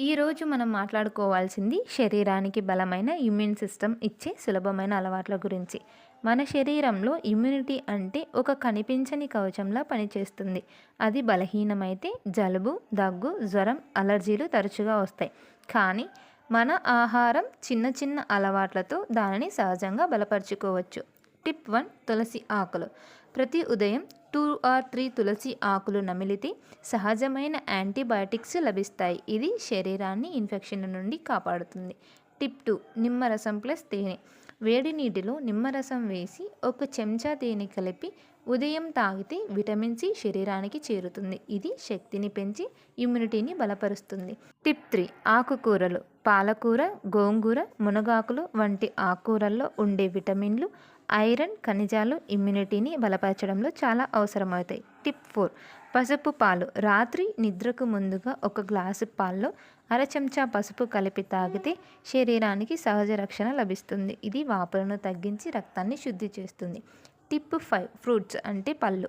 ఈరోజు మనం మాట్లాడుకోవాల్సింది శరీరానికి బలమైన ఇమ్యూన్ సిస్టమ్ ఇచ్చే సులభమైన అలవాట్ల గురించి. మన శరీరంలో ఇమ్యూనిటీ అంటే ఒక కనిపించని కవచంలా పనిచేస్తుంది. అది బలహీనమైతే జలుబు దగ్గు జ్వరం అలర్జీలు తరచుగా వస్తాయి. కానీ మన ఆహారం చిన్న చిన్న అలవాట్లతో దానిని సహజంగా బలపరుచుకోవచ్చు. టిప్ వన్ తులసి ఆకులు. ప్రతి ఉదయం టూ ఆర్ త్రీ తులసి ఆకులు నమిలితే సహజమైన యాంటీబయాటిక్స్ లభిస్తాయి. ఇది శరీరాన్ని ఇన్ఫెక్షన్ నుండి కాపాడుతుంది. టిప్ టూ నిమ్మరసం ప్లస్ తేనె. వేడి నీటిలో నిమ్మరసం వేసి ఒక చెంచా తేనె కలిపి ఉదయం తాగితే విటమిన్ సి శరీరానికి చేరుతుంది. ఇది శక్తిని పెంచి ఇమ్యూనిటీని బలపరుస్తుంది. టిప్ త్రీ ఆకుకూరలు. పాలకూర గోంగూర మునగాకులు వంటి ఆకుకూరల్లో ఉండే విటమిన్లు ఐరన్ ఖనిజాలు ఇమ్యూనిటీని బలపరచడంలో చాలా అవసరమవుతాయి. టిప్ ఫోర్ పసుపు పాలు. రాత్రి నిద్రకు ముందుగా ఒక గ్లాసు పాల్లో అర చెంచా పసుపు కలిపి తాగితే శరీరానికి సహజ రక్షణ లభిస్తుంది. ఇది వాపులను తగ్గించి రక్తాన్ని శుద్ధి చేస్తుంది. టిప్ ఫైవ్ ఫ్రూట్స్ అంటే పళ్ళు.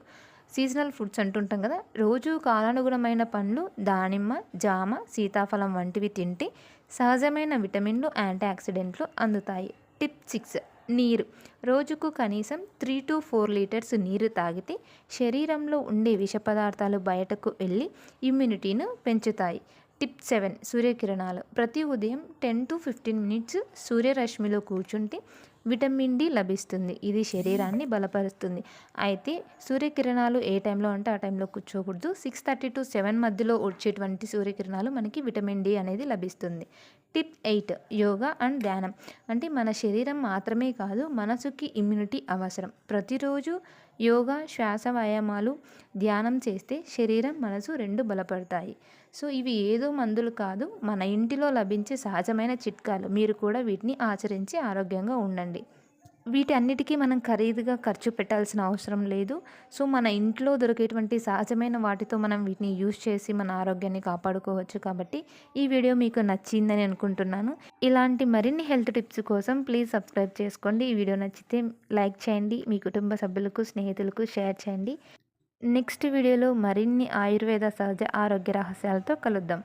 సీజనల్ ఫ్రూట్స్ అంటుంటాం కదా. రోజు కాలానుగుణమైన పండ్లు దానిమ్మ జామ సీతాఫలం వంటివి తింటే సహజమైన విటమిన్లు యాంటీ ఆక్సిడెంట్లు అందుతాయి. టిప్ సిక్స్ నీరు. రోజుకు కనీసం త్రీ టు ఫోర్ లీటర్స్ నీరు తాగితే శరీరంలో ఉండే విష పదార్థాలు బయటకు వెళ్ళి ఇమ్యూనిటీను పెంచుతాయి. టిప్ సెవెన్ సూర్యకిరణాలు. ప్రతి ఉదయం టెన్ టు ఫిఫ్టీన్ మినిట్స్ సూర్యరశ్మిలో కూర్చుంటే విటమిన్ డి లభిస్తుంది. ఇది శరీరాన్ని బలపరుస్తుంది. అయితే సూర్యకిరణాలు ఏ టైంలో అంటే ఆ టైంలో కూర్చోకూడదు. సిక్స్ థర్టీ టు సెవెన్ మధ్యలో వచ్చేటువంటి సూర్యకిరణాలు మనకి విటమిన్ డి అనేది లభిస్తుంది. టిప్ ఎయిట్ యోగా అండ్ ధ్యానం. అంటే మన శరీరం మాత్రమే కాదు మనసుకి ఇమ్యూనిటీ అవసరం. ప్రతిరోజు యోగా శ్వాస వ్యాయామాలు ధ్యానం చేస్తే శరీరం మనసు రెండు బలపడతాయి. సో ఇవి ఏదో మందులు కాదు మన ఇంటిలో లభించే సహజమైన చిట్కాలు. మీరు కూడా వీటిని ఆచరించి ఆరోగ్యంగా ఉండండి. వీటన్నిటికీ మనం ఖరీదుగా ఖర్చు పెట్టాల్సిన అవసరం లేదు. సో మన ఇంట్లో దొరికేటువంటి సహజమైన వాటితో మనం వీటిని యూజ్ చేసి మన ఆరోగ్యాన్ని కాపాడుకోవచ్చు కాబట్టి ఈ వీడియో మీకు నచ్చిందని అనుకుంటున్నాను. ఇలాంటి మరిన్ని హెల్త్ టిప్స్ కోసం ప్లీజ్ సబ్స్క్రైబ్ చేసుకోండి. ఈ వీడియో నచ్చితే లైక్ చేయండి. మీ కుటుంబ సభ్యులకు స్నేహితులకు షేర్ చేయండి. నెక్స్ట్ వీడియోలో మరిన్ని ఆయుర్వేద సహజ ఆరోగ్య రహస్యాలతో కలుద్దాం.